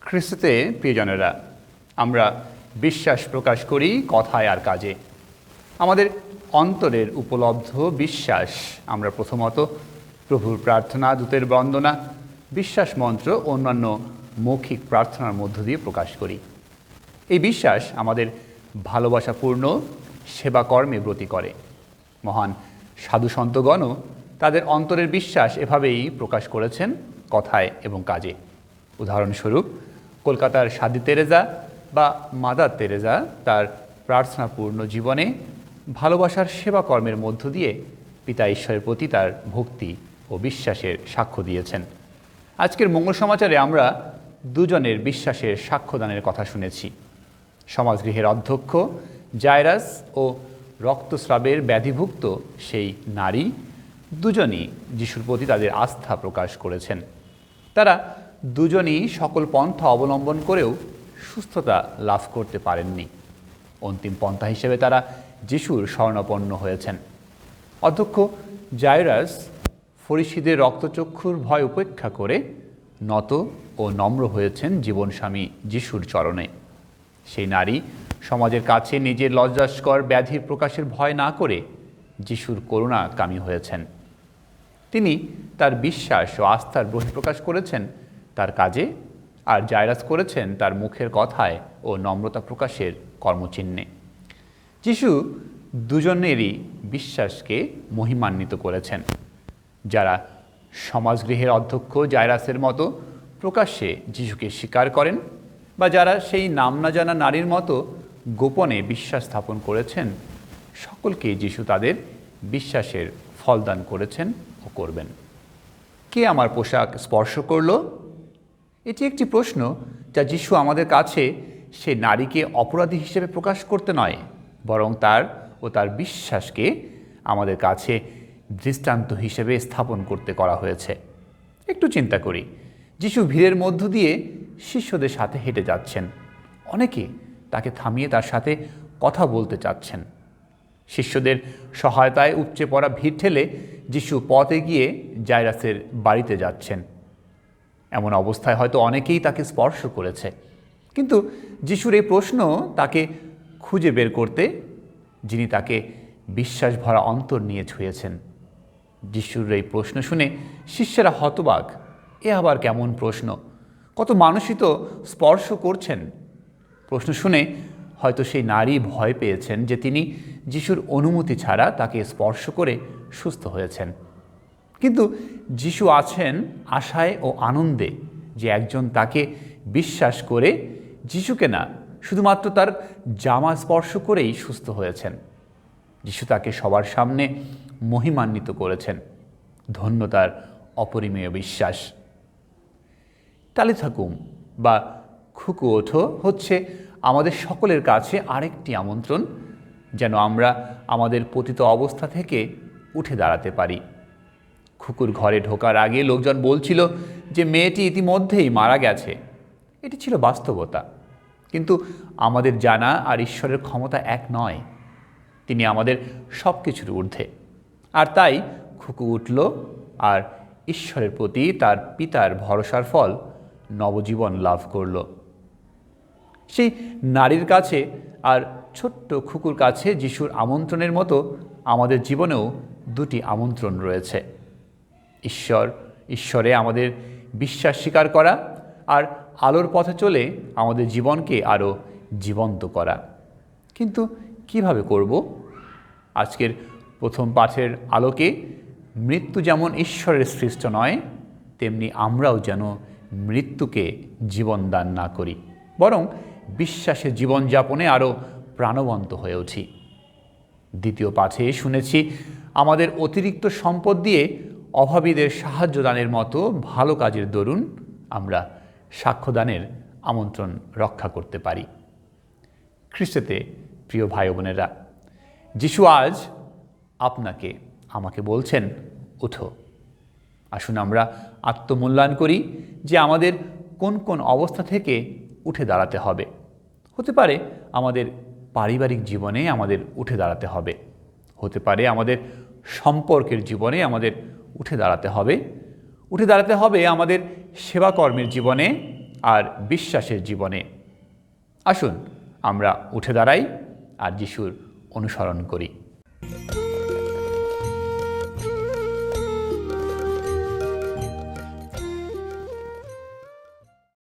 খ্রিস্টতে, প্রিয়জনেরা, আমরা বিশ্বাস প্রকাশ করি কথায় আর কাজে। আমাদের অন্তরের উপলব্ধ বিশ্বাস, আমরা প্রথমত প্রভুর প্রার্থনা, দূতের বন্দনা, বিশ্বাস মন্ত্র, অন্যান্য মৌখিক প্রার্থনার মধ্য দিয়ে প্রকাশ করি। এই বিশ্বাস আমাদের ভালোবাসাপূর্ণ, সেবাকর্মে ব্রতী করে। মহান সাধু সন্তগণও তাদের অন্তরের বিশ্বাস এভাবেই প্রকাশ করেছেন কথায় এবং কাজে। উদাহরণস্বরূপ, কলকাতার সাদি তেরেজা বা মাদার তেরেজা তার প্রার্থনাপূর্ণ জীবনে ভালোবাসার সেবা কর্মের মধ্য দিয়ে পিতা ঈশ্বরের প্রতি তার ভক্তি ও বিশ্বাসের সাক্ষ্য দিয়েছেন। আজকের মঙ্গল সমাচারে আমরা দুজনের বিশ্বাসের সাক্ষ্যদানের কথা শুনেছি। সমাজগৃহের অধ্যক্ষ জায়রাস ও রক্তস্রাবের ব্যাধিভুক্ত সেই নারী দুজনই যিশুর প্রতি তাদের আস্থা প্রকাশ করেছেন। তারা দুজনই সকল পন্থা অবলম্বন করেও সুস্থতা লাভ করতে পারেননি। অন্তিম পন্থা হিসেবে তারা যিশুর স্বর্ণপন্ন হয়েছেন। অধ্যক্ষ জায়রাস ফরিসিদের রক্তচক্ষুর ভয় উপেক্ষা করে নত ও নম্র হয়েছেন জীবনস্বামী যিশুর চরণে। সেই নারী সমাজের কাছে নিজের লজ্জাস্কর ব্যাধির প্রকাশের ভয় না করে যিশুর করুণা কামী হয়েছেন। তিনি তার বিশ্বাস ও আস্থার বহিঃপ্রকাশ করেছেন তার কাজে আর জায়রাস করেছেন তার মুখের কথায় ও নম্রতা প্রকাশের কর্মচিহ্নে। যিশু দুজনেরই বিশ্বাসকে মহিমান্বিত করেছেন। যারা সমাজগৃহের অধ্যক্ষ জায়রাসের মতো প্রকাশ্যে যিশুকে স্বীকার করেন বা যারা সেই নাম না জানা নারীর মতো গোপনে বিশ্বাস স্থাপন করেছেন, সকলকে যিশু তাদের বিশ্বাসের ফলদান করেছেন ও করবেন। কে আমার পোশাক স্পর্শ করল? এটি একটি প্রশ্ন যা যিশু আমাদের কাছে সে নারীকে অপরাধী হিসেবে প্রকাশ করতে নয়, বরং তার ও তার বিশ্বাসকে আমাদের কাছে দৃষ্টান্ত হিসেবে স্থাপন করতে করা হয়েছে। একটু চিন্তা করি, যিশু ভিড়ের মধ্য দিয়ে শিষ্যদের সাথে হেঁটে যাচ্ছেন। অনেকে তাকে থামিয়ে তার সাথে কথা বলতে চাচ্ছেন। শিষ্যদের সহায়তায় উপচে পড়া ভিড় ঠেলে যিশু পথে গিয়ে জাইরাসের বাড়িতে যাচ্ছেন। এমন অবস্থায় হয়তো অনেকেই তাকে স্পর্শ করেছে। কিন্তু যিশুর এই প্রশ্ন তাকে খুঁজে বের করতে যিনি তাকে বিশ্বাস ভরা অন্তর নিয়ে ছুঁয়েছেন, যিশুর এই প্রশ্ন শুনে শিষ্যেরা হতবাক, এ আবার কেমন প্রশ্ন? কত মানুষই তো স্পর্শ করছেন? প্রশ্ন শুনে হয়তো সেই নারী ভয় পেয়েছেন যে তিনি যিশুর অনুমতি ছাড়া তাকে স্পর্শ করে সুস্থ হয়েছেন। কিন্তু যিশু আছেন আশায় ও আনন্দে যে একজন তাকে বিশ্বাস করে যিশুকে না, শুধুমাত্র তার জামা স্পর্শ করেই সুস্থ হয়েছেন। যিশু তাকে সবার সামনে মহিমান্বিত করেছেন, ধন্য তার অপরিমেয় বিশ্বাস। তালিথাকুম বা খুকু ওঠো, হচ্ছে আমাদের সকলের কাছে আরেকটি আমন্ত্রণ, যেন আমরা আমাদের পতিত অবস্থা থেকে উঠে দাঁড়াতে পারি। খুকুর ঘরে ঢোকার আগে লোকজন বলছিল যে মেয়েটি ইতিমধ্যেই মারা গেছে। এটি ছিল বাস্তবতা। কিন্তু আমাদের জানা আর ঈশ্বরের ক্ষমতা এক নয়। তিনি আমাদের সব কিছুর ঊর্ধ্বে। আর তাই খুকু উঠল আর ঈশ্বরের প্রতি তার পিতার ভরসার ফল নবজীবন লাভ করল। সেই নারীর কাছে আর ছোট্ট খুকুর কাছে যিশুর আমন্ত্রণের মতো আমাদের জীবনেও দুটি আমন্ত্রণ রয়েছে। ঈশ্বর, ঈশ্বরে আমাদের বিশ্বাস স্বীকার করা আর আলোর পথে চলে আমাদের জীবনকে আরও জীবন্ত করা। কিন্তু কীভাবে করব? আজকের প্রথম পাঠের আলোকে মৃত্যু যেমন ঈশ্বরের সৃষ্ট নয়, তেমনি আমরাও যেন মৃত্যুকে জীবন দান না করি, বরং বিশ্বাসের জীবনযাপনে আরও প্রাণবন্ত হয়ে উঠি। দ্বিতীয় পাঠে শুনেছি, আমাদের অতিরিক্ত সম্পদ দিয়ে অভাবীদের সাহায্য দানের মতো ভালো কাজের দরুন আমরা সাক্ষ্যদানের আমন্ত্রণ রক্ষা করতে পারি। খ্রিস্টেতে প্রিয় ভাই বোনেরা, যিশু আজ আপনাকে, আমাকে বলছেন উঠো আসুন আমরা আত্মমূল্যায়ন করি যে আমাদের কোন কোন অবস্থা থেকে উঠে দাঁড়াতে হবে। হতে পারে আমাদের পারিবারিক জীবনে আমাদের উঠে দাঁড়াতে হবে। হতে পারে আমাদের সম্পর্কের জীবনে আমাদের উঠে দাঁড়াতে হবে। উঠে দাঁড়াতে হবে আমাদের সেবাকর্মের জীবনে আর বিশ্বাসের জীবনে। আসুন, আমরা উঠে দাঁড়াই আর যিশুর অনুসরণ করি।